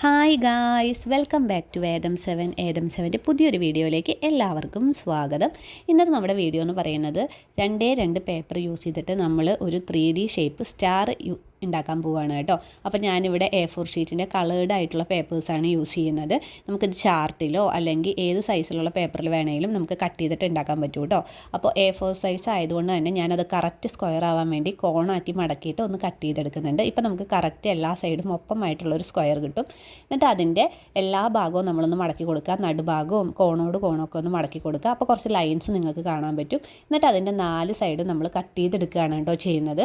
Hi guys welcome back to Etham seven. ഏതം സെവന്റെ പുതിയൊരു വീഡിയോയിലേക്ക് എല്ലാവർക്കും സ്വാഗതം. ഇന്നത്തെ നമ്മുടെ വീഡിയോ എന്ന് പറയുന്നത് രണ്ടേ രണ്ട് പേപ്പർ യൂസ് ചെയ്തിട്ട് നമ്മൾ ഒരു ത്രീ ഡി ഷേപ്പ് സ്റ്റാർ ഉണ്ടാക്കാൻ പോവുകയാണ് കേട്ടോ. അപ്പോൾ ഞാനിവിടെ എ ഫോർ ഷീറ്റിന്റെ കളേർഡ് ആയിട്ടുള്ള പേപ്പേഴ്സാണ് യൂസ് ചെയ്യുന്നത്. നമുക്കിത് ചാർട്ടിലോ അല്ലെങ്കിൽ ഏത് സൈസിലുള്ള പേപ്പറിൽ വേണമെങ്കിലും നമുക്ക് കട്ട് ചെയ്തിട്ട് ഉണ്ടാക്കാൻ പറ്റും കേട്ടോ. അപ്പോൾ എ ഫോർ സൈസ് ആയതുകൊണ്ട് തന്നെ ഞാനത് കറക്റ്റ് സ്ക്വയർ ആവാൻ വേണ്ടി കോണാക്കി മടക്കിയിട്ട് ഒന്ന് കട്ട് ചെയ്തെടുക്കുന്നുണ്ട്. ഇപ്പോൾ നമുക്ക് കറക്റ്റ് എല്ലാ സൈഡും ഒപ്പമായിട്ടുള്ള ഒരു സ്ക്വയർ കിട്ടും. എന്നിട്ട് അതിന്റെ എല്ലാ ഭാഗവും നമ്മളൊന്ന് മടക്കി കൊടുക്കുക. നടുഭാഗവും കോണോട് കോണൊക്കെ ഒന്ന് മടക്കി കൊടുക്കുക. അപ്പോൾ കുറച്ച് ലൈൻസ് നിങ്ങൾക്ക് കാണാൻ പറ്റും. എന്നിട്ട് അതിന്റെ നാല് സൈഡും നമ്മൾ കട്ട് ചെയ്തെടുക്കുകയാണ് കേട്ടോ ചെയ്യുന്നത്.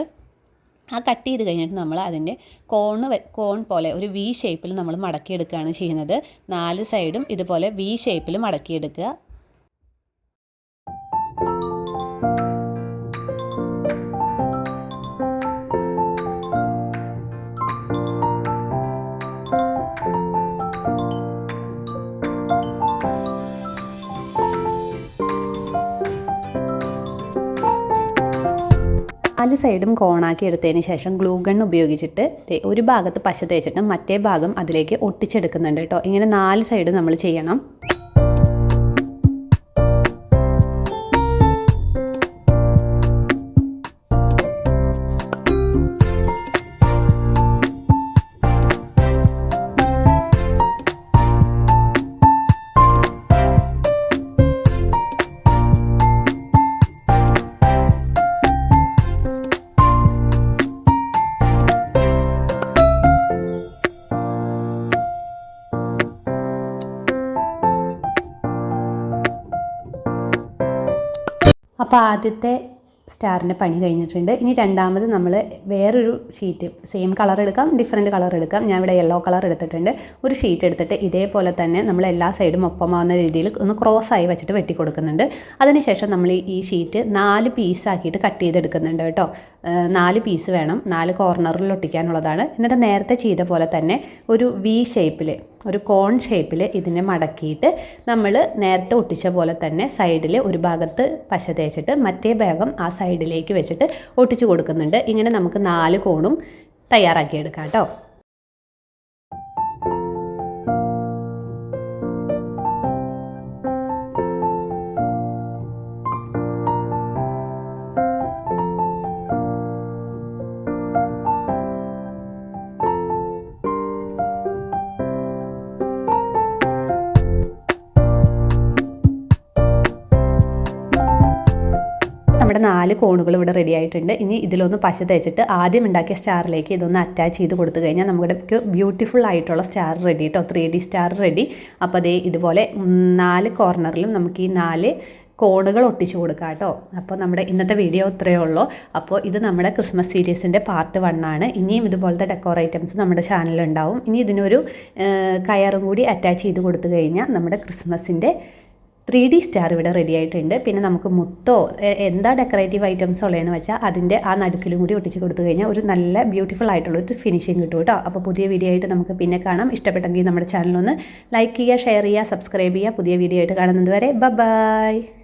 ആ കട്ട് ചെയ്ത് കഴിഞ്ഞിട്ട് നമ്മൾ അതിന്റെ കോണ് കോൺ പോലെ ഒരു വി ഷേപ്പിൽ നമ്മൾ മടക്കിയെടുക്കുകയാണ് ചെയ്യുന്നത്. നാല് സൈഡും ഇതുപോലെ വി ഷേപ്പിൽ മടക്കിയെടുക്കുക. നാല് സൈഡും കോണാക്കി എടുത്തതിന് ശേഷം ഗ്ലൂ ഗൺ ഉപയോഗിച്ചിട്ട് ഒരു ഭാഗത്ത് പശ തേച്ചിട്ട് മറ്റേ ഭാഗം അതിലേക്ക് ഒട്ടിച്ചെടുക്കുന്നുണ്ട് കേട്ടോ. ഇങ്ങനെ നാല് സൈഡും നമ്മൾ ചെയ്യണം. അപ്പോൾ ആദ്യത്തെ സ്റ്റാറിന്റെ പണി കഴിഞ്ഞിട്ടുണ്ട്. ഇനി രണ്ടാമത് നമ്മൾ വേറൊരു ഷീറ്റ് സെയിം കളർ എടുക്കാം ഡിഫറെന്റ് കളർ എടുക്കാം. ഞാൻ ഇവിടെ യെല്ലോ കളർ എടുത്തിട്ടുണ്ട്. ഒരു ഷീറ്റ് എടുത്തിട്ട് ഇതേപോലെ തന്നെ നമ്മൾ എല്ലാ സൈഡും ഒപ്പമാവുന്ന രീതിയിൽ ഒന്ന് ക്രോസ് ആയി വെച്ചിട്ട് വെട്ടി കൊടുക്കുന്നുണ്ട്. അതിനുശേഷം നമ്മൾ ഈ ഷീറ്റ് നാല് പീസാക്കിയിട്ട് കട്ട് ചെയ്തെടുക്കുന്നുണ്ട് കേട്ടോ. നാല് പീസ് വേണം. നാല് കോർണറിൽ ഒട്ടിക്കാനുള്ളതാണ്. എന്നിട്ട് നേരത്തെ ചെയ്ത പോലെ തന്നെ ഒരു വി ഷേപ്പിൽ ഒരു കോൺ ഷേപ്പിൽ ഇതിനെ മടക്കിയിട്ട് നമ്മൾ നേരത്തെ ഒട്ടിച്ച പോലെ തന്നെ സൈഡിൽ ഒരു ഭാഗത്ത് പശ തേച്ചിട്ട് മറ്റേ ഭാഗം ആ സൈഡിലേക്ക് വെച്ചിട്ട് ഒട്ടിച്ചു കൊടുക്കുന്നുണ്ട്. ഇങ്ങനെ നമുക്ക് നാല് കോണും തയ്യാറാക്കിയെടുക്കാം കേട്ടോ. നമ്മുടെ നാല് കോണുകൾ ഇവിടെ റെഡി ആയിട്ടുണ്ട്. ഇനി ഇതിലൊന്ന് പശ തേച്ചിട്ട് ആദ്യം ഉണ്ടാക്കിയ സ്റ്റാറിലേക്ക് ഇതൊന്ന് അറ്റാച്ച് ചെയ്ത് കൊടുത്തു കഴിഞ്ഞാൽ നമ്മുടെ ബ്യൂട്ടിഫുൾ ആയിട്ടുള്ള സ്റ്റാർ റെഡി കേട്ടോ ത്രീ ഡി സ്റ്റാർ റെഡി അപ്പോൾ അതേ ഇതുപോലെ നാല് കോർണറിലും നമുക്ക് ഈ നാല് കോണുകൾ ഒട്ടിച്ചു കൊടുക്കുക കേട്ടോ അപ്പോൾ നമ്മുടെ ഇന്നത്തെ വീഡിയോ ഇത്രയേ ഉള്ളൂ. അപ്പോൾ ഇത് നമ്മുടെ ക്രിസ്മസ് സീരീസിന്റെ പാർട്ട് വൺ ആണ്. ഇനിയും ഇതുപോലത്തെ ഡെക്കോർ ഐറ്റംസ് നമ്മുടെ ചാനലുണ്ടാവും ഇനി ഇതിനൊരു കയറും കൂടി അറ്റാച്ച് ചെയ്ത് കൊടുത്തു കഴിഞ്ഞാൽ നമ്മുടെ ക്രിസ്മസിന്റെ ത്രീ ഡി സ്റ്റാർ ഇവിടെ റെഡി ആയിട്ടുണ്ട്. പിന്നെ നമുക്ക് മുത്തോ എന്താ ഡെക്കറേറ്റീവ് ഐറ്റംസ് ഉള്ളതെന്ന് വെച്ചാൽ അതിന്റെ ആ നടുക്കിലും കൂടി ഒട്ടിച്ച് കൊടുത്തു കഴിഞ്ഞാൽ ഒരു നല്ല ബ്യൂട്ടിഫുൾ ആയിട്ടുള്ള ഒരു ഫിനിഷിങ് കിട്ടും കേട്ടോ. അപ്പോൾ പുതിയ വീഡിയോ ആയിട്ട് നമുക്ക് പിന്നെ കാണാം. ഇഷ്ടപ്പെട്ടെങ്കിൽ നമ്മുടെ ചാനലൊന്ന് ലൈക്ക് ചെയ്യുക ഷെയർ ചെയ്യുക സബ്സ്ക്രൈബ് ചെയ്യുക. പുതിയ വീഡിയോ ആയിട്ട് കാണുന്നത് വരെ ബൈ